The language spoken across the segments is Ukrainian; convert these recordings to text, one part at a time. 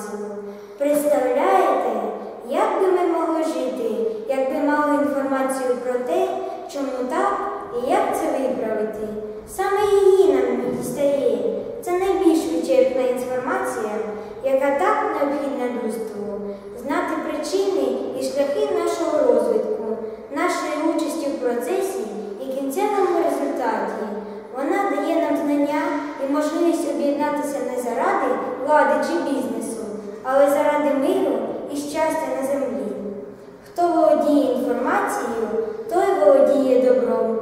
інформацію. Представляєте, як би ми могли жити, якби мали інформацію про те, чому так і як це виправити? Саме її нам дістає. Це найбільш вичерпна інформація, яка так необхідна людству. Знати причини і шляхи нашого розвитку, нашої участі в процесі і кінцевому результаті. Вона дає нам знання і можливість об'єднатися не заради влади чи бізнесу, але заради миру і щастя на землі. Хто володіє інформацією, той володіє добром.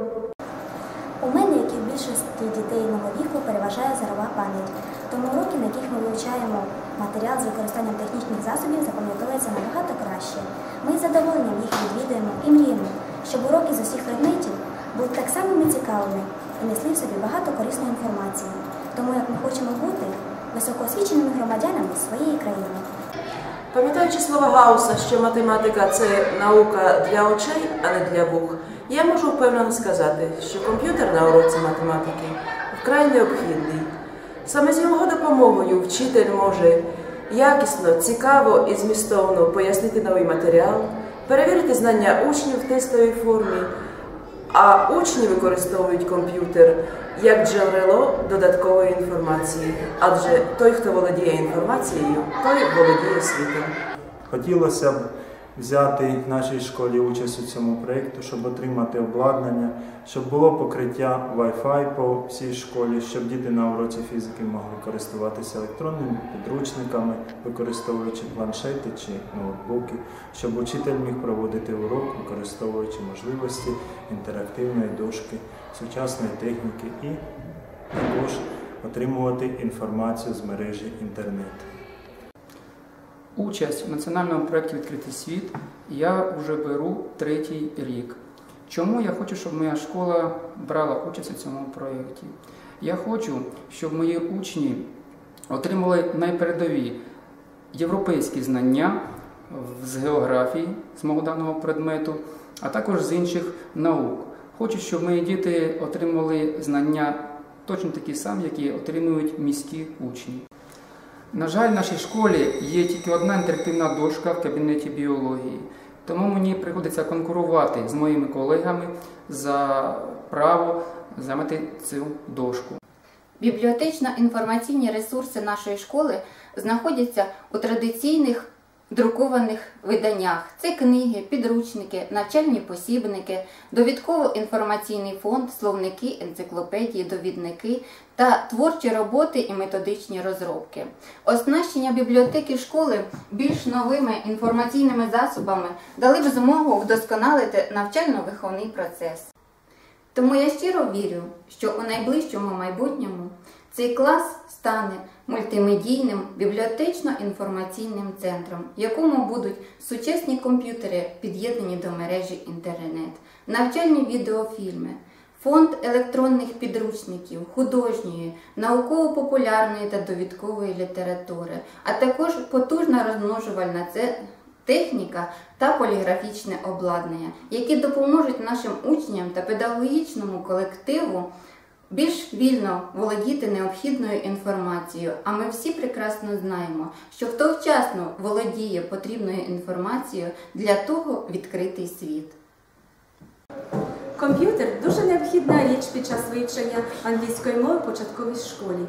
У мене, як і в більшості дітей мого віку, переважає зорова пам'ять. Тому уроки, на яких ми вивчаємо матеріал з використанням технічних засобів, запам'ятовуються набагато краще. Ми з задоволенням їх відвідуємо і мріємо, щоб уроки з усіх предметів були так само цікавими і несли в собі багато корисної інформації. Тому як ми хочемо бути високоосвіченими громадянами своєї країни. Пам'ятаючи слова Гауса, що математика це наука для очей, а не для вух, я можу впевнено сказати, що комп'ютер на уроці математики вкрай необхідний. Саме з його допомогою вчитель може якісно, цікаво і змістовно пояснити новий матеріал, перевірити знання учнів в тестовій формі, а учні використовують комп'ютер як джерело додаткової інформації, адже той, хто володіє інформацією, той володіє світом. Хотілося б взяти в нашій школі участь у цьому проєкту, щоб отримати обладнання, щоб було покриття Wi-Fi по всій школі, щоб діти на уроці фізики могли користуватися електронними підручниками, використовуючи планшети чи ноутбуки, щоб учитель міг проводити урок, використовуючи можливості інтерактивної дошки, сучасної техніки і також отримувати інформацію з мережі інтернет. Участь в національному проєкті Відкритий світ я вже беру третій рік. Чому я хочу, щоб моя школа брала участь у цьому проєкті? Я хочу, щоб мої учні отримали найпередові європейські знання з географії, з мого даного предмету, а також з інших наук. Хочу, щоб мої діти отримали знання точно такі самі, які отримують міські учні. На жаль, в нашій школі є тільки одна інтерактивна дошка в кабінеті біології, тому мені приходиться конкурувати з моїми колегами за право займати цю дошку. Бібліотечно-інформаційні ресурси нашої школи знаходяться у традиційних друкованих виданнях. Це книги, підручники, навчальні посібники, довідково-інформаційний фонд, словники, енциклопедії, довідники та творчі роботи і методичні розробки. Оснащення бібліотеки школи більш новими інформаційними засобами дали б змогу вдосконалити навчально-виховний процес. Тому я щиро вірю, що у найближчому майбутньому цей клас стане мультимедійним бібліотечно-інформаційним центром, в якому будуть сучасні комп'ютери, під'єднані до мережі інтернет, навчальні відеофільми, фонд електронних підручників, художньої, науково-популярної та довідкової літератури, а також потужна розмножувальна техніка та поліграфічне обладнання, які допоможуть нашим учням та педагогічному колективу більш вільно володіти необхідною інформацією. А ми всі прекрасно знаємо, що хто вчасно володіє потрібною інформацією, для того відкритий світ. Комп'ютер дуже необхідна річ під час вивчення англійської мови в початковій школі.